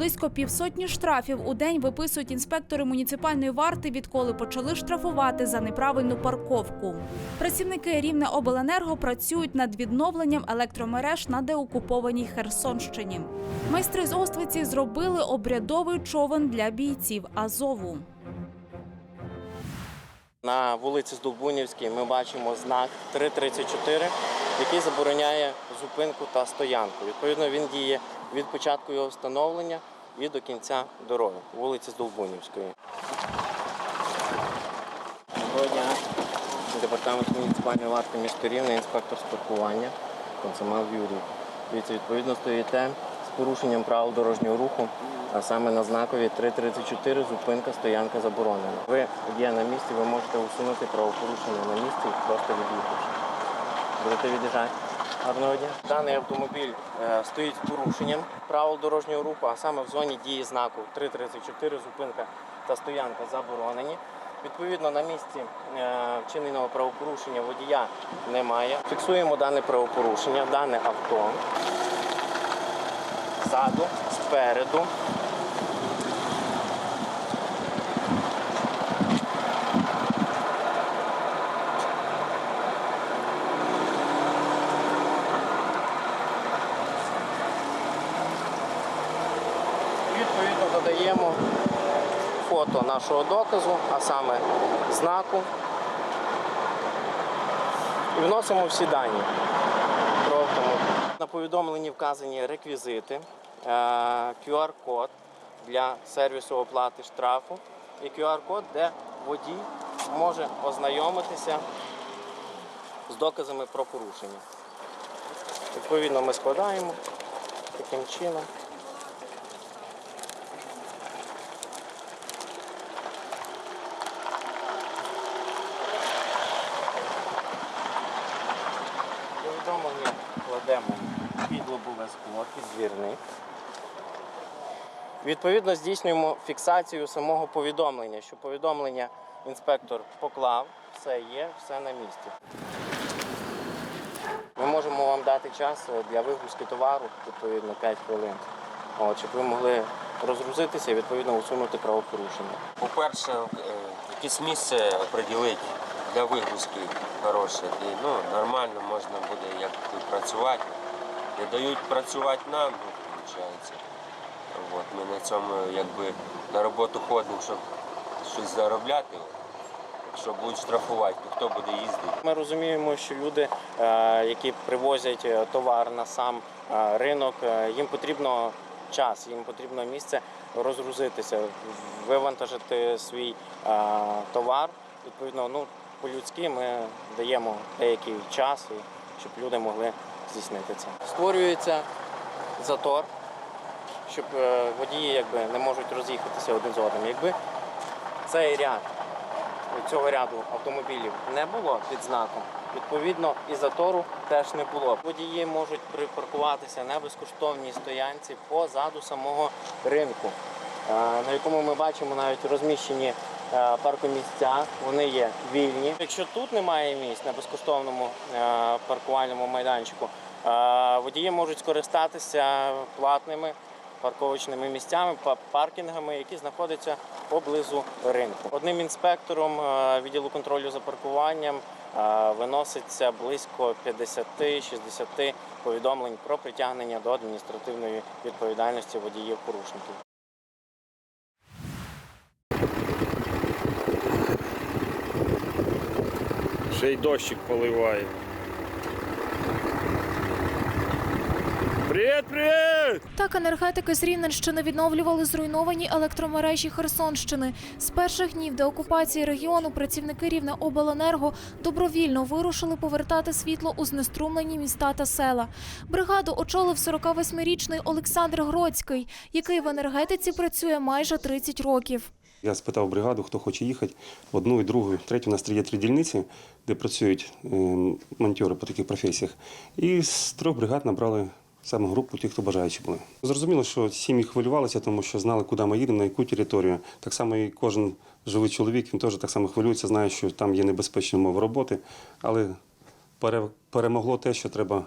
Близько півсотні штрафів у день виписують інспектори муніципальної варти, відколи почали штрафувати за неправильну парковку. Працівники Рівне обленерго працюють над відновленням електромереж на деокупованій Херсонщині. Майстри з Оствиці зробили обрядовий човен для бійців Азову. На вулиці Здолбунівській ми бачимо знак 334, який забороняє зупинку та стоянку. Відповідно, він діє від початку його встановлення і до кінця дороги вулиці Здолбунівської. Доброго дня. Департамент муніципальної варти міста Рівне, інспектор з паркування, Консамал Юрій. Дивіться, відповідно стоїте з порушенням правил дорожнього руху, а саме на знакові 334 зупинка, стоянка заборонена. Ви є на місці, ви можете усунути правопорушення на місці, просто від'їхавши. Будете від'їжджати. Гарного дня. Даний автомобіль е, стоїть порушенням правил дорожнього руху, а саме в зоні дії знаку 334 зупинка та стоянка заборонені. Відповідно, на місці е, вчиненого правопорушення водія немає. Фіксуємо дане правопорушення, дане авто ззаду, спереду. Нашого доказу, а саме знаку. І вносимо всі дані про. На повідомленні вказані реквізити, е, QR-код для сервісу оплати штрафу і QR-код, де водій може ознайомитися з доказами про порушення. Відповідно, ми складаємо таким чином. Повідомлення кладемо під лобове скло, під. Відповідно, здійснюємо фіксацію самого повідомлення, що повідомлення інспектор поклав, все є, все на місці. Ми можемо вам дати час е, для вигрузки товару, відповідно 5 хвилин. От, щоб ви могли розгрузитися і відповідно усунути правопорушення. По-перше, е, якесь місце приділити для вигрузки хороше. І, ну, нормально можна буде як працювати. Не дають працювати нам, ну, виходить. От, ми на цьому якби на роботу ходимо, щоб щось заробляти. Якщо будуть штрафувати, то хто буде їздити? Ми розуміємо, що люди, е, які привозять е, товар на сам е, ринок, їм потрібно час, їм потрібно місце розгрузитися, вивантажити свій товар. Відповідно, ну по-людськи ми даємо деякий час, щоб люди могли здійснити це. Створюється затор, щоб е, водії якби не можуть роз'їхатися один з одним. Якби цей ряд цього ряду автомобілів не було під знаком, відповідно і затору теж не було. Водії можуть припаркуватися на безкоштовній стоянці позаду самого ринку, е, на якому ми бачимо навіть розміщені паркомісця. Вони є вільні. Якщо тут немає місць на безкоштовному е, паркувальному майданчику, е, водії можуть скористатися платними парковочними місцями, паркінгами, які знаходяться поблизу ринку. Одним інспектором е, відділу контролю за паркуванням е, виноситься близько 50-60 повідомлень про притягнення до адміністративної відповідальності водіїв-порушників. Ще й дощик поливає. Привіт, привіт! Так енергетики з Рівненщини відновлювали зруйновані електромережі Херсонщини. З перших днів деокупації регіону працівники Рівнеобленерго добровільно вирушили повертати світло у знеструмлені міста та села. Бригаду очолив 48-річний Олександр Гроцький, який в енергетиці працює майже 30 років. Я спитав бригаду, хто хоче їхати одну і другу, третю. У нас є три дільниці, де працюють е, монтери по таких професіях. І з трьох бригад набрали саме групу тих, хто бажаючі були. Зрозуміло, що сім'ї хвилювалися, тому що знали, куди ми їдемо, на яку територію. Так само і кожен живий чоловік, він теж так само хвилюється, знає, що там є небезпечні умови роботи, але перемогло те, що треба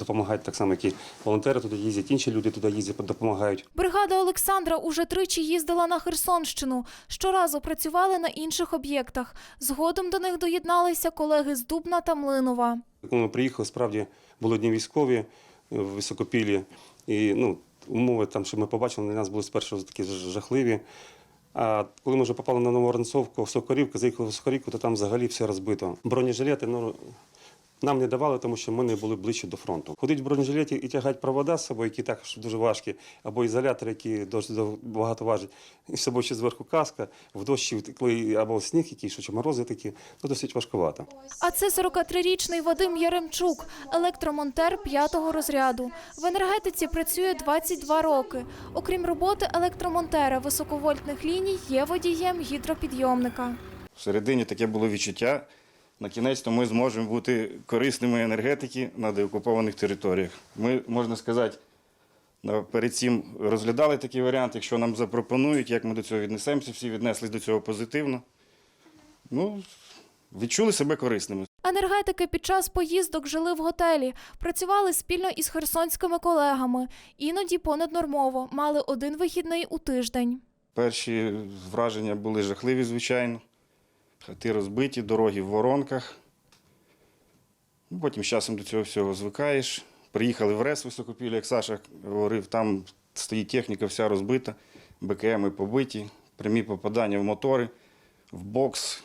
допомагають так само, як і волонтери туди їздять, інші люди туди їздять, допомагають. Бригада Олександра уже тричі їздила на Херсонщину. Щоразу працювали на інших об'єктах. Згодом до них доєдналися колеги з Дубна та Млинова. Коли ми приїхали, справді були дні військові е, в високопілі. І ну, умови, там, що ми побачили, для нас були спершу такі жахливі. А коли ми вже попали на Новоронцовку, в Сокорівку, заїхали в Сокорівку, то там взагалі все розбито. Бронежилети ну, нам не давали, тому що ми не були ближче до фронту. Ходить в бронежилеті і тягати провода з собою, які також дуже важкі, або ізолятори, які багато важать. І з собою ще зверху каска, в дощі коли або сніг якийсь, що чи морози такі, ну досить важкувато. А це 43-річний Вадим Яремчук, електромонтер п'ятого розряду. В енергетиці працює 22 роки. Окрім роботи електромонтера високовольтних ліній, є водієм гідропідйомника. Всередині таке було відчуття. На кінець то ми зможемо бути корисними енергетики на деокупованих територіях. Ми, можна сказати, перед цим розглядали такий варіант, якщо нам запропонують, як ми до цього віднесемося, всі віднеслись до цього позитивно. Ну, відчули себе корисними. Енергетики під час поїздок жили в готелі, працювали спільно із херсонськими колегами, іноді понаднормово, мали один вихідний у тиждень. Перші враження були жахливі, звичайно. Хати розбиті, дороги в воронках. Ну, Потім з часом до цього всього звикаєш. Приїхали в РЕС високопілля, як Саша говорив, там стоїть техніка вся розбита, БКМи побиті, прямі попадання в мотори, в бокс,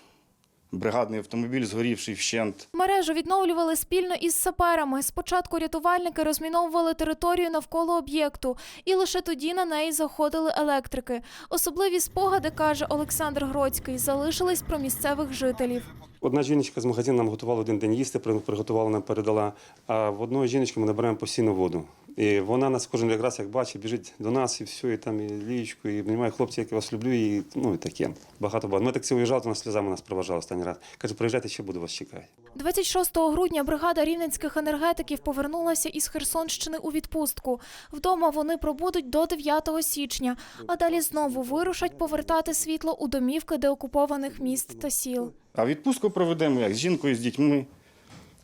бригадний автомобіль згорівший вщент. Мережу відновлювали спільно із саперами. Спочатку рятувальники розміновували територію навколо об'єкту, і лише тоді на неї заходили електрики. Особливі спогади, каже Олександр Гроцький, залишились про місцевих жителів. Одна жіночка з магазину нам готувала один день їсти, при- приготувала нам передала. А в одної жіночки ми набираємо постійно воду. І вона нас кожен якраз як бачить, біжить до нас і все, і там і лічку, і немає хлопці, як я вас люблю, і ну і таке. Багато багато. Ми так всі уїжджали, то нас сльозами нас проважали останній раз. Каже, приїжджайте, ще буду вас чекати. 26 грудня бригада рівненських енергетиків повернулася із Херсонщини у відпустку. Вдома вони пробудуть до 9 січня, а далі знову вирушать повертати світло у домівки деокупованих міст та сіл. А відпустку проведемо як з жінкою, з дітьми,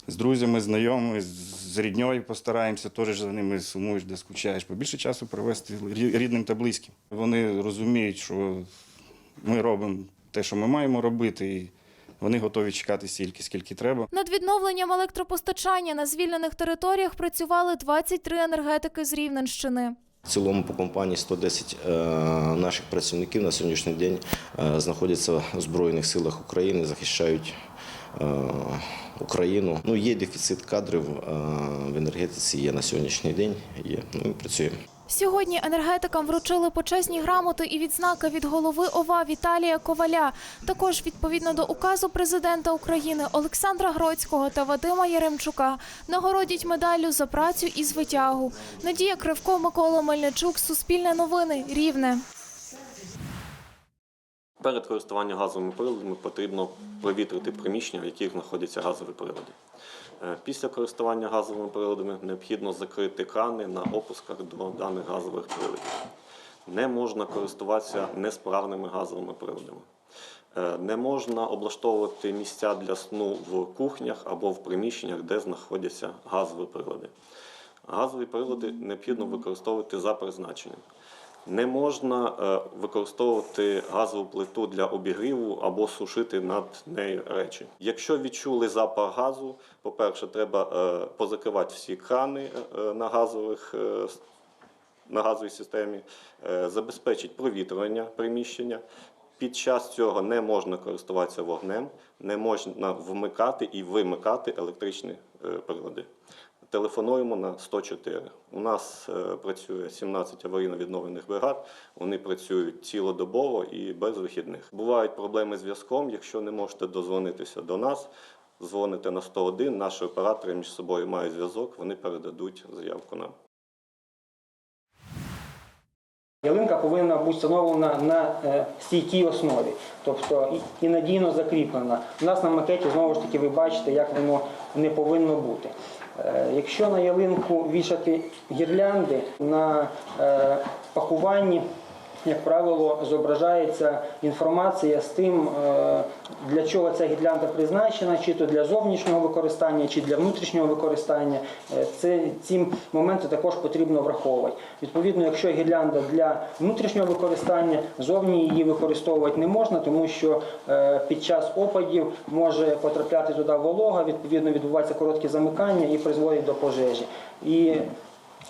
з друзями, знайомими, з- рідньою постараємося, теж за ними сумуєш, де скучаєш. Побільше часу провести рідним та близьким. Вони розуміють, що ми робимо те, що ми маємо робити, і вони готові чекати стільки, скільки треба. Над відновленням електропостачання на звільнених територіях працювали 23 енергетики з Рівненщини. В цілому по компанії 110 е, наших працівників на сьогоднішній день е, знаходяться в Збройних силах України, захищають е, Україну. Ну, є дефіцит кадрів е, в енергетиці, є на сьогоднішній день. Є. Ну, ми працюємо. Сьогодні енергетикам вручили почесні грамоти і відзнаки від голови ОВА Віталія Коваля. Також відповідно до указу президента України Олександра Гроцького та Вадима Яремчука нагородять медаллю за працю і звитягу. Надія Кривко, Микола Мельничук, Суспільне новини, Рівне. Перед користуванням газовими приладами потрібно провітрити приміщення, в яких знаходяться газові прилади. Е, Після користування газовими приладами необхідно закрити крани на опусках до даних газових приладів. Не можна користуватися несправними газовими приладами. Е, Не можна облаштовувати місця для сну в кухнях або в приміщеннях, де знаходяться газові прилади. Газові прилади необхідно використовувати за призначенням. Не можна е, використовувати газову плиту для обігріву або сушити над нею речі. Якщо відчули запах газу, по-перше, треба е, позакривати всі крани е, на газових на газовій системі, забезпечить провітрювання приміщення. Під час цього не можна користуватися вогнем, не можна вмикати і вимикати електричні прилади. Телефонуємо на 104. У нас е, працює 17 аварійно-відновлених бригад. Вони працюють цілодобово і без вихідних. Бувають проблеми з зв'язком. Якщо не можете дозвонитися до нас, дзвоните на 101. Наші оператори між собою мають зв'язок. Вони передадуть заявку нам. Ялинка повинна бути встановлена на е, стійкій основі, тобто і, і надійно закріплена. У нас на макеті знову ж таки ви бачите, як воно не повинно бути. Е, Якщо на ялинку вішати гірлянди на е, пакуванні як правило, зображається інформація з тим, е, для чого ця гірлянда призначена, чи то для зовнішнього використання, чи для внутрішнього використання. Е, Це ці моменти також потрібно враховувати. Відповідно, якщо гірлянда для внутрішнього використання, зовні її використовувати не можна, тому що е, під час опадів може потрапляти туди волога, відповідно відбувається коротке замикання і призводить до пожежі. І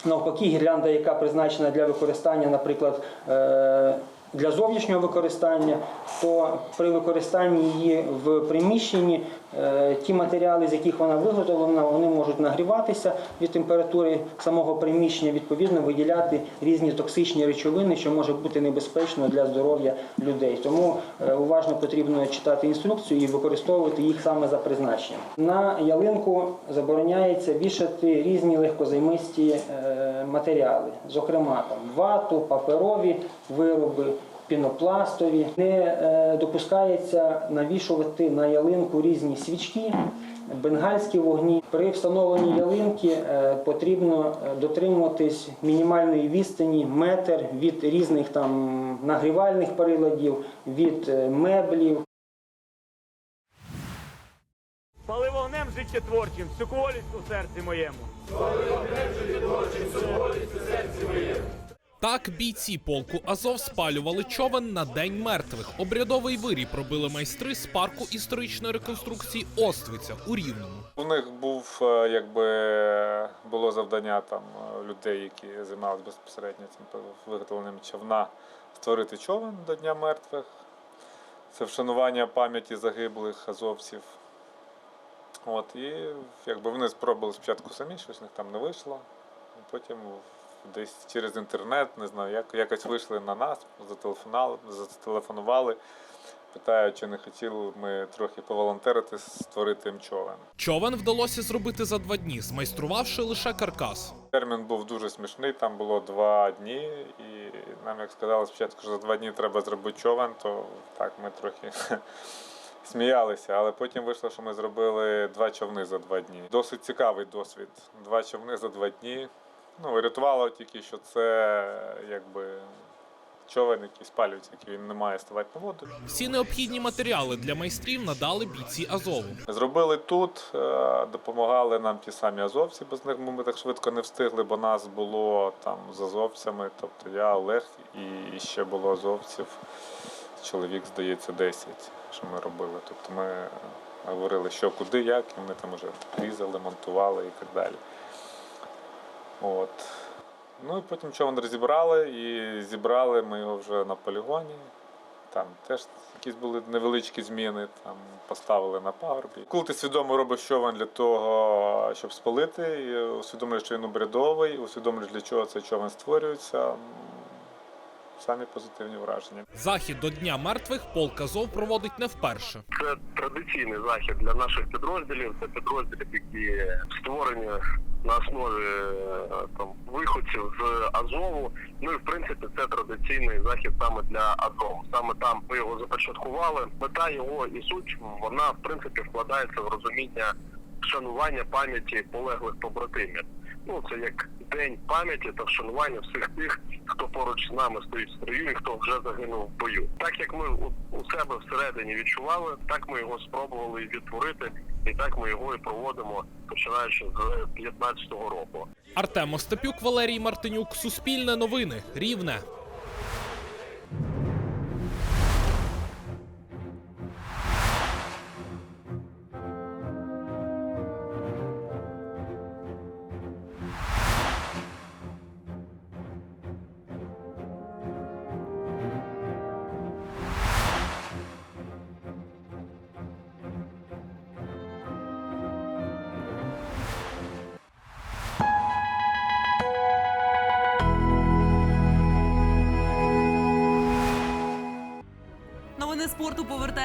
Навпаки, гірлянда, яка призначена для використання, наприклад, е, для зовнішнього використання, то при використанні її в приміщенні ті матеріали, з яких вона виготовлена, вони можуть нагріватися від температури самого приміщення, відповідно виділяти різні токсичні речовини, що може бути небезпечно для здоров'я людей. Тому е, уважно потрібно читати інструкцію і використовувати їх саме за призначенням. На ялинку забороняється вішати різні легкозаймисті е, матеріали, зокрема там вату, паперові вироби. Пінопластові не е, допускається навішувати на ялинку різні свічки, бенгальські вогні. При встановленні ялинки е, потрібно е, дотримуватись мінімальної відстані метр від різних там нагрівальних приладів, від е, меблів. Пали вогнем життєтворчим, всю колість у серці моєму. Так бійці полку Азов спалювали човен на День мертвих. Обрядовий вирій робили майстри з парку історичної реконструкції Оствиця у Рівному. У них був е, якби було завдання там е, людей, які займалися безпосередньо цим виготовленням човна, створити човен до Дня мертвих. Це вшанування пам'яті загиблих азовців. От, і якби вони спробували спочатку самі, щось у них там не вийшло. Потім десь через інтернет, не знаю, як, якось вийшли на нас, зателефонували, зателефонували, питають, чи не хотіли б ми трохи поволонтерити, створити їм човен. Човен вдалося зробити за два дні, змайструвавши лише каркас. Термін був дуже смішний, там було два дні, і нам як сказали спочатку, що за два дні треба зробити човен, то так ми трохи сміялися, але потім вийшло, що ми зробили два човни за два дні. Досить цікавий досвід. Два човни за два дні. Ну, рятувало тільки, що це якби човен, який спалюється, який він не має ставати на воду. Всі необхідні матеріали для майстрів надали бійці Азову. Зробили тут, е, допомагали нам ті самі азовці, без них ми так швидко не встигли, бо нас було там з азовцями, тобто я, Олег і ще було азовців. Чоловік, здається, 10, що ми робили. Тобто ми говорили, що куди, як, і ми там вже різали, монтували і так далі. От. Ну і потім човен розібрали і зібрали ми його вже на полігоні. Там теж якісь були невеличкі зміни, там поставили на пагорбі. Коли ти свідомо робиш човен для того, щоб спалити, і усвідомлюєш, що він обрядовий, усвідомлюєш, для чого цей човен створюється. Самі позитивні враження. Захід до Дня мертвих полк Азов проводить не вперше. Це традиційний захід для наших підрозділів. Це підрозділи, які створені на основі е, там виходців з Азову. Ну і в принципі це традиційний захід саме для Азову. Саме там ми його започаткували. Мета його і суть вона в принципі вкладається в розуміння вшанування пам'яті полеглих побратимів. Ну це як день пам'яті та вшанування всіх тих, хто поруч з нами стоїть в строю і хто вже загинув в бою. Так як ми у, себе всередині відчували, так ми його спробували відтворити, і так ми його і проводимо, починаючи з 15-го року. Артем Остапюк, Валерій Мартинюк, Суспільне новини, Рівне.